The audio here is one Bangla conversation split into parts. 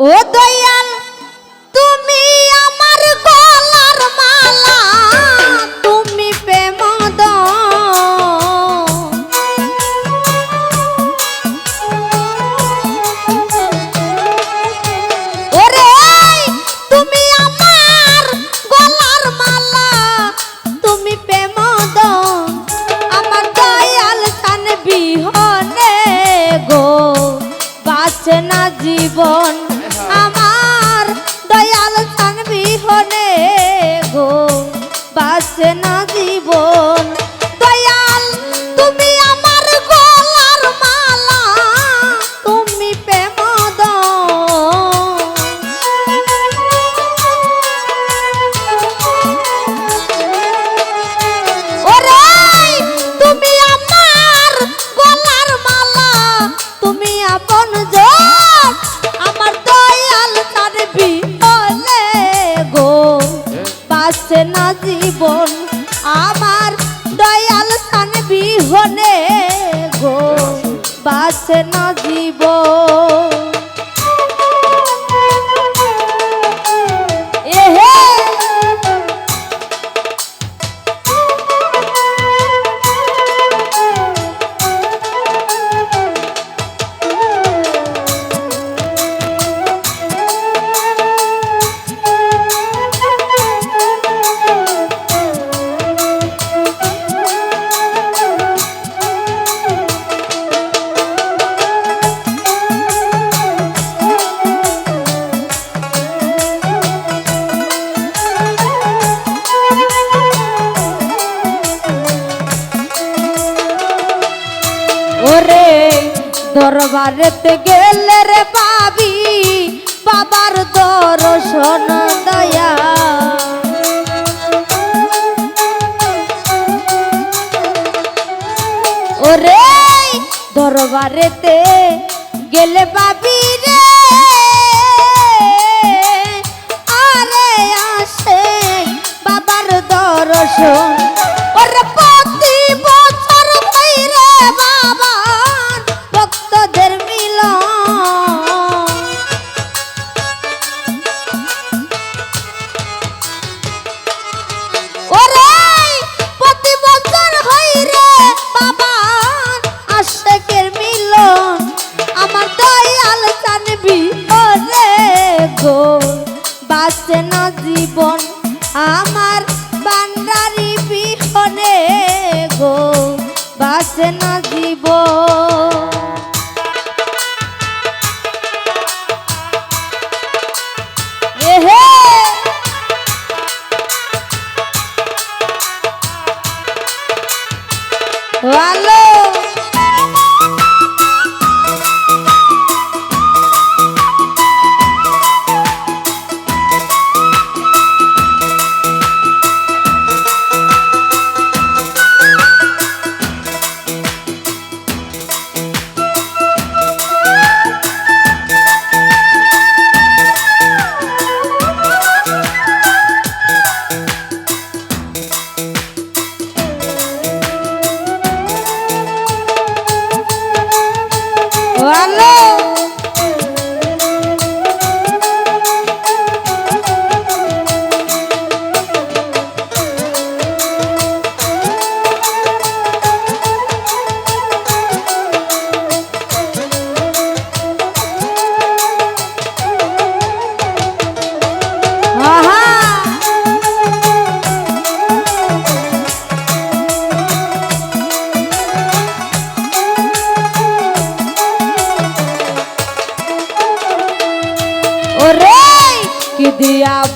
不对呀。love গো বাসে না জীবন দরবারেতে গেলে রে পাবি, বাবার দর্শন দয়া। ওরে দরবারেতে গেলে পাবি রে, আরে আসে বাবার দর্শন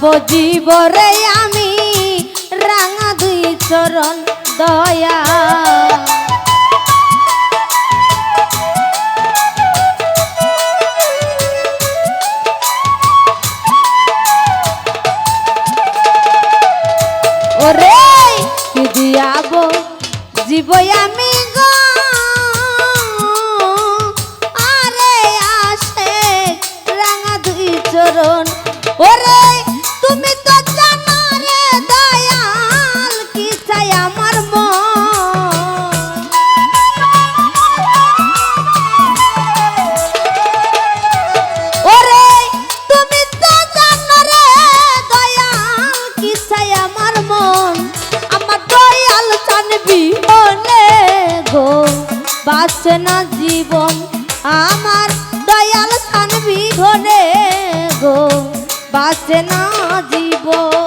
বুঝিব রে আমি, রাঙা দুই চরণ দয়া। ওরে, কি দিয়াব? জীব আমি গো। আরে আসে রাঙা দুই চরণ। ওরে না জীবন আমার দয়াল স্থান বিহনে গো। বাঁচে না জীবন।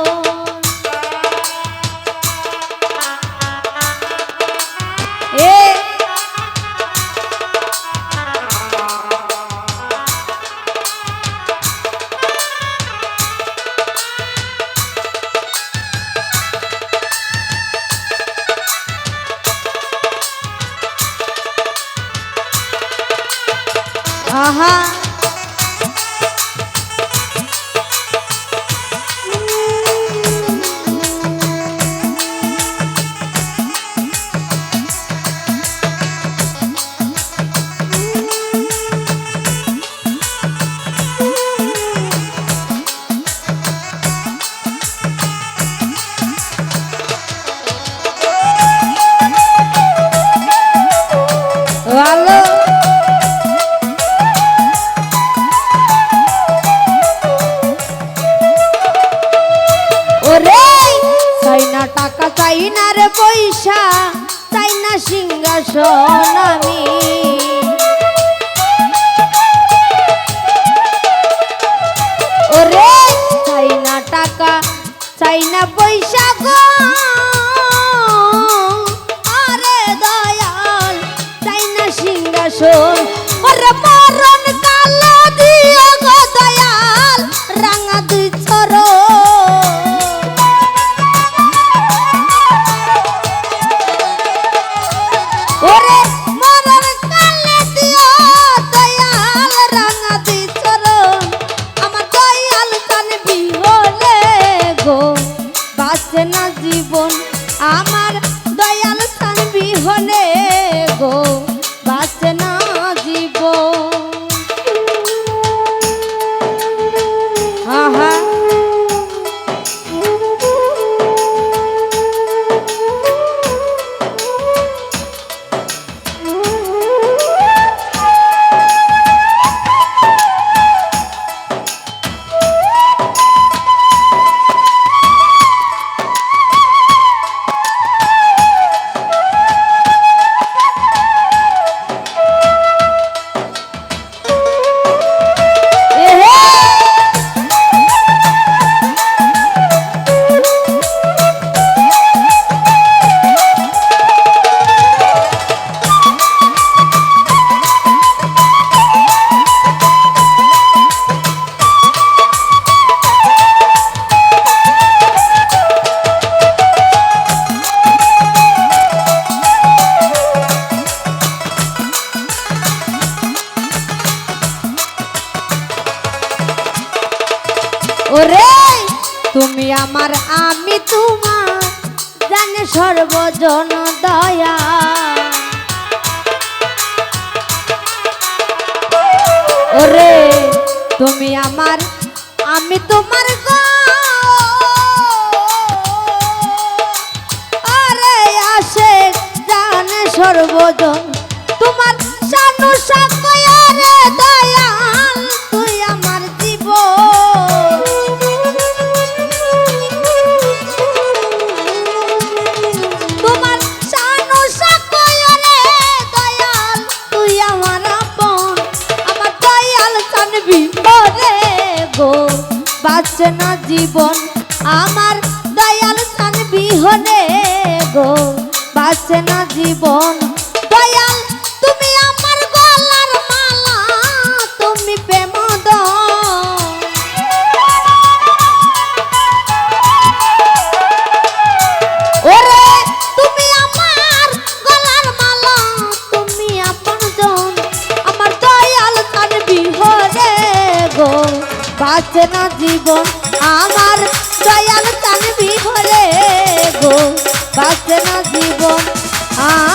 ঘনে সর্বজন দয়া। ওরে তুমি আমার আমি তোমার আরে আসে জানে সর্বজন তোমার সানু সাকয়া জীবন আমার দয়াল জানবি হনে গো। বাঁচে না জীবন। দয়াল, তুমি আমার গলার মালা, তুমি প্রেম ওরে, তুমি আমার গলার মালা, তুমি আপনজন আমার দয়াল গো। বাঁচে না জীবন। জীবন আ